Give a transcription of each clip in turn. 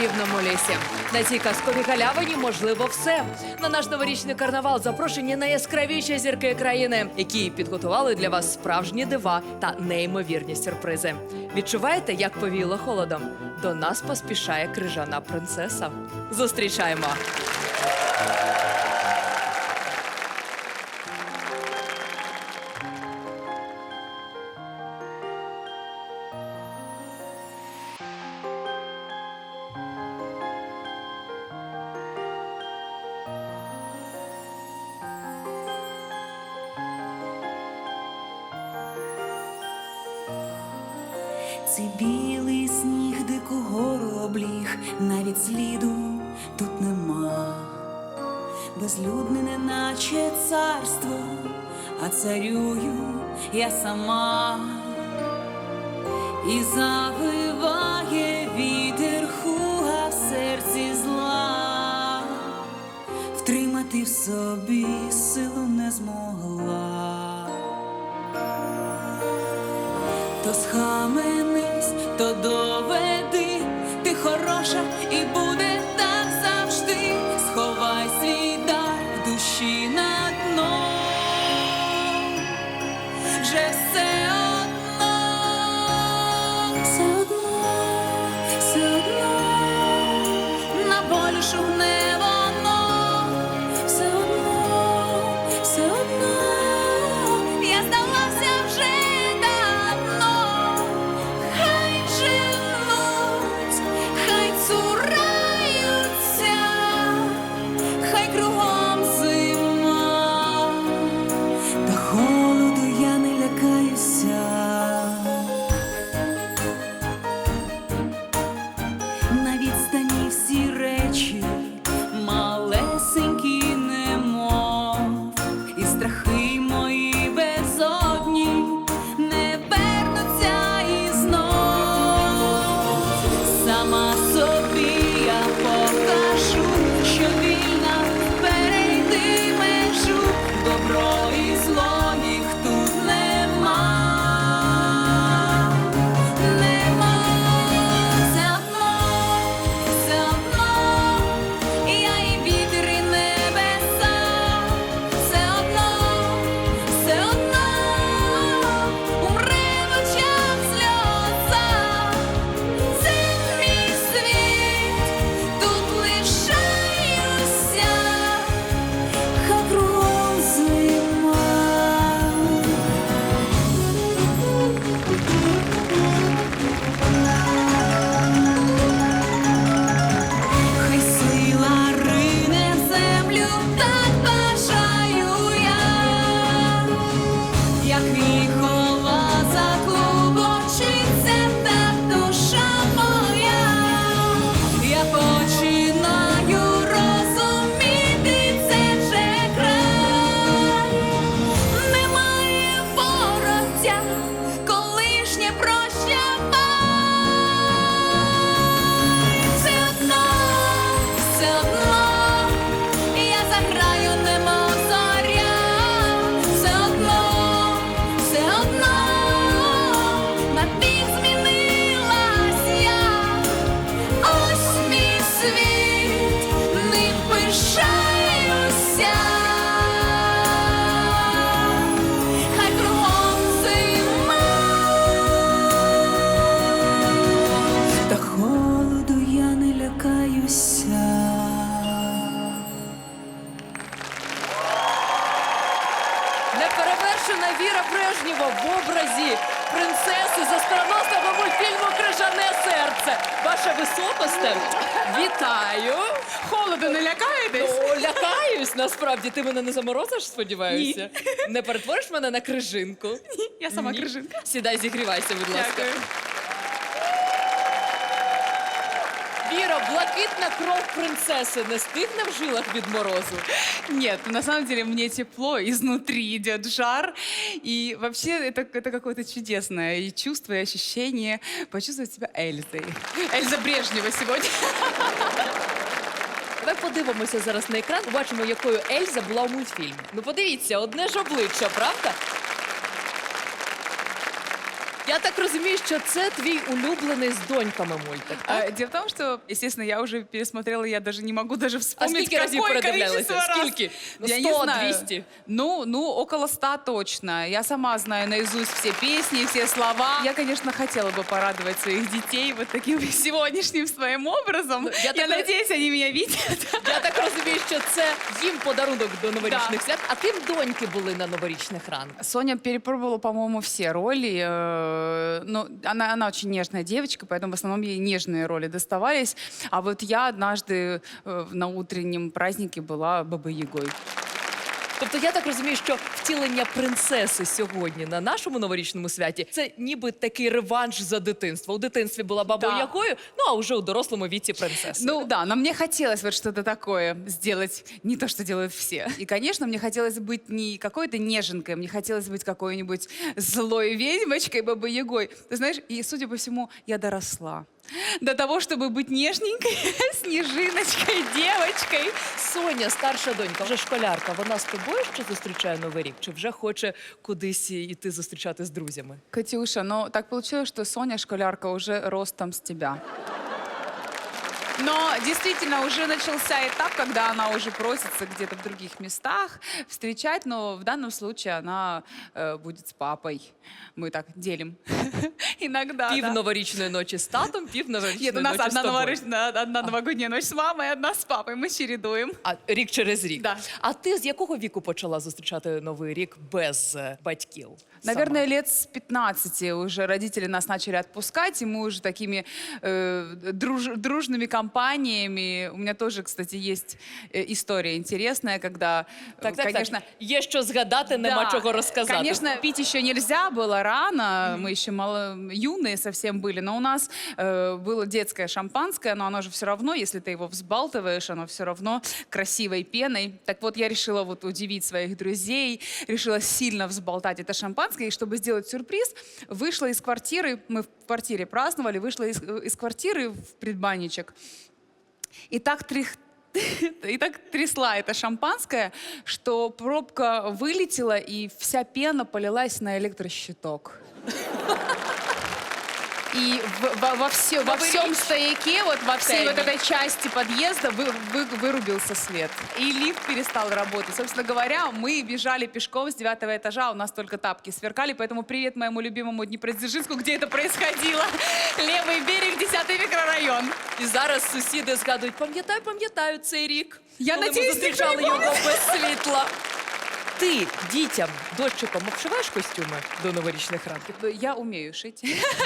чарівному лісі. На цій казковій галявині можливо все. На наш новорічний карнавал запрошені найяскравіші зірки країни, які підготували для вас справжні дива та неймовірні сюрпризи. Відчуваєте, як повіяло холодом? До нас поспішає крижана принцеса. Зустрічаємо! Це білий сніг дику гору обліг, навіть сліду тут нема. Безлюдне, неначе царство, а царюю я сама. І завиває вітер хуга в серці зла, втримати в собі силу не змогла. То схаменись, то доведи, ти хороша і буде образі принцеси з остроносного мультфільму Крижане серце. Ваша високосте, вітаю! Холоду не лякаєтесь? Ну, лякаюсь, насправді. Ти мене не заморозиш, сподіваюся? Не перетвориш мене на крижинку? Я сама Ні. крижинка. Сідай, зігрівайся, будь ласка. Дякую. Віра, блакитна кров принцеси не стигне в жилах від морозу. Нет, на самом деле мне тепло, изнутри идет жар. И вообще это, это какое-то чудесное и чувство, и ощущение почувствовать себя Эльзой. Эльза Брежнева сегодня. Давай подивимося зараз на екран, побачимо, якою Ельза була у мультфільмі. Ну подивіться, одне ж обличчя, правда? Я так розумію, що це твій улюблений з доньками мультик. Так? А, Дело в том, что, естественно, я уже пересмотрела, я даже не могу даже А вспомнить, скільки разів какое передивлялися? количество раз. Скільки? Ну, Я не 100, знаю. 200? Ну, ну, около ста точно. Я сама знаю наизусть все песни, все слова. Я, конечно, хотела бы порадовать своих детей вот таким сегодняшним своим образом. Ну, я я так- надеюсь, они меня видят. Я так розумію, що це їм подарунок до новорічних Да. свят. А ким доньки були на новорічних ранках? Соня перепробовала, по-моему, все роли. э, Ну, она, она очень нежная девочка, поэтому в основном ей нежные роли доставались. А вот я однажды э, на утреннем празднике была Бабой Ягой. Тобто я так розумію, що втілення принцеси сьогодні на нашому новорічному святі це ніби такий реванш за дитинство. У дитинстві була бабою Да. якою, ну а вже у дорослому віці принцесою. Ну да, но мне хотелось вот что-то такое сделать, не то, что делают все. И, конечно, мне хотелось быть не какой-то неженкой, мне хотелось быть какой-нибудь злой ведьмочкой, бабой Ягой. Ты знаешь, и, судя по всему, я доросла. До того, чтобы быть нежненькой, снежиночкой, девочкой. Соня, старша донька, вже школярка. Вона з тобою ще зустрічає новий рік? Чи вже хоче кудись іти зустрічати з друзями? Катюша, ну так получилось, что Соня, школярка, уже ростом с тебя. Но действительно уже начался этап, когда она уже просится где-то в других местах встречать, но в данном случае она э, будет с папой. Мы так делим иногда. Пів да. новорічної ночі з татом, пів новорічної Нет, у нас ночі з одна, тобою. новорічна, одна новогодняя ночь с мамой, одна с папой. Мы чередуем. А рік через рік. Да. А ти з якого віку почала зустрічати новий рік без е, батьків? Наверное, лет с 15 уже родители нас начали отпускать, и мы уже такими э, друж- дружными компаниями. У меня тоже, кстати, есть э, история интересная, когда, э, Так, так, конечно, так. Є що згадати, нема да, чого розказати. Конечно, пить еще нельзя было рано, мы еще мало, юные совсем были, но у нас э, было детское шампанское, но оно же все равно, если ты его взбалтываешь, оно все равно красивой пеной. Так вот, я решила вот удивить своих друзей, решила сильно взболтать это шампанское, и чтобы сделать сюрприз, вышла из квартиры, мы в квартире праздновали, вышла из, из квартиры в предбанничек, и так трих, и так трясла это шампанское, что пробка вылетела, и вся пена полилась на электрощиток. И в- во, во все- во Новый всем речь. стояке, вот во всей вот Тайник. этой части подъезда вы- вы- вырубился свет. И лифт перестал работать. Собственно говоря, мы бежали пешком с девятого этажа, у нас только тапки сверкали, поэтому привет моему любимому Днепродзержинску, где это происходило. Левый берег, 10 микрорайон. І зараз сусіди згадують, пам'ятаю, пам'ятаю цей рік. Я коли надіюсь, ми ти зустрічали його приймеш. без світла. Ти дітям, дочкам обшиваєш костюми до новорічних ранків? Я умею шить,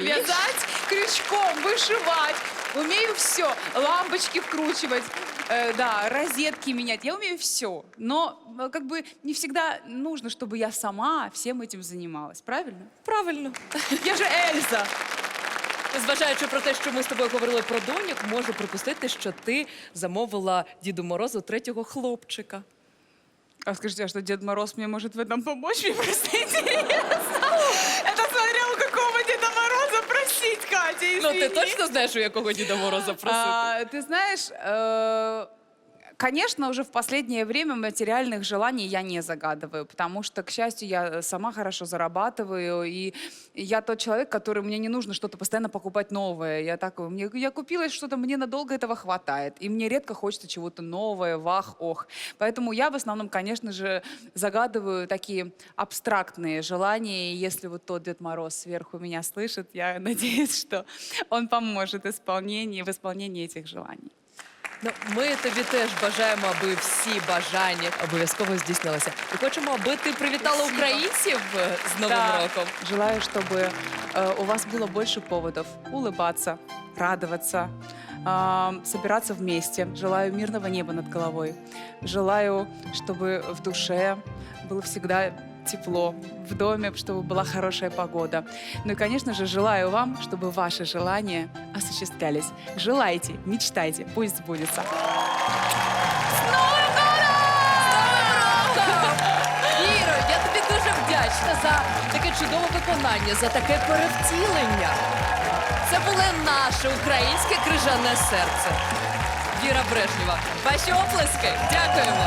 вязать крючком, вышивать. Умею все. Лампочки вкручивать, э, да, розетки менять. Я умею все. Но э, как бы не всегда нужно, чтобы я сама всем этим занималась. Правильно? Правильно. Я же Эльза. Зважаючи про те, що ми з тобою говорили про доньок, можу припустити, що ти замовила Діду Морозу третього хлопчика. А скажите, а что Дед Мороз мне может в этом помочь? Мне просто интересно. Это смотря у какого Деда Мороза просить, Катя, Ну, ти извини. точно знаєш, у якого Діда Мороза просити? А, ты знаешь, э, конечно, уже в последнее время материальных желаний я не загадываю, потому что, к счастью, я сама хорошо зарабатываю, и я тот человек, который мне не нужно что-то постоянно покупать новое. Я так, мне, я купила что-то, мне надолго этого хватает, и мне редко хочется чего-то новое, вах, ох. Поэтому я в основном, конечно же, загадываю такие абстрактные желания, и если вот тот Дед Мороз сверху меня слышит, я надеюсь, что он поможет исполнении, в исполнении этих желаний. Ну, ми тобі теж бажаємо, аби всі бажання обов'язково здійснилися. І хочемо, аби ти привітала Спасибо. українців е, з Новим Да. роком. Желаю, чтобы э, у вас было больше поводов улыбаться, радоваться, э, собираться вместе. Желаю мирного неба над головой. Желаю, чтобы в душе было всегда тепло, в доме, чтобы была хорошая погода. Ну и, конечно же, желаю вам, чтобы ваши желания осуществлялись. Желайте, мечтайте, пусть сбудется. Іро, я тобі дуже вдячна за таке чудове виконання, за таке перевтілення. Це було наше українське крижане серце. Віра Брежнєва. Ваші оплески. Дякуємо.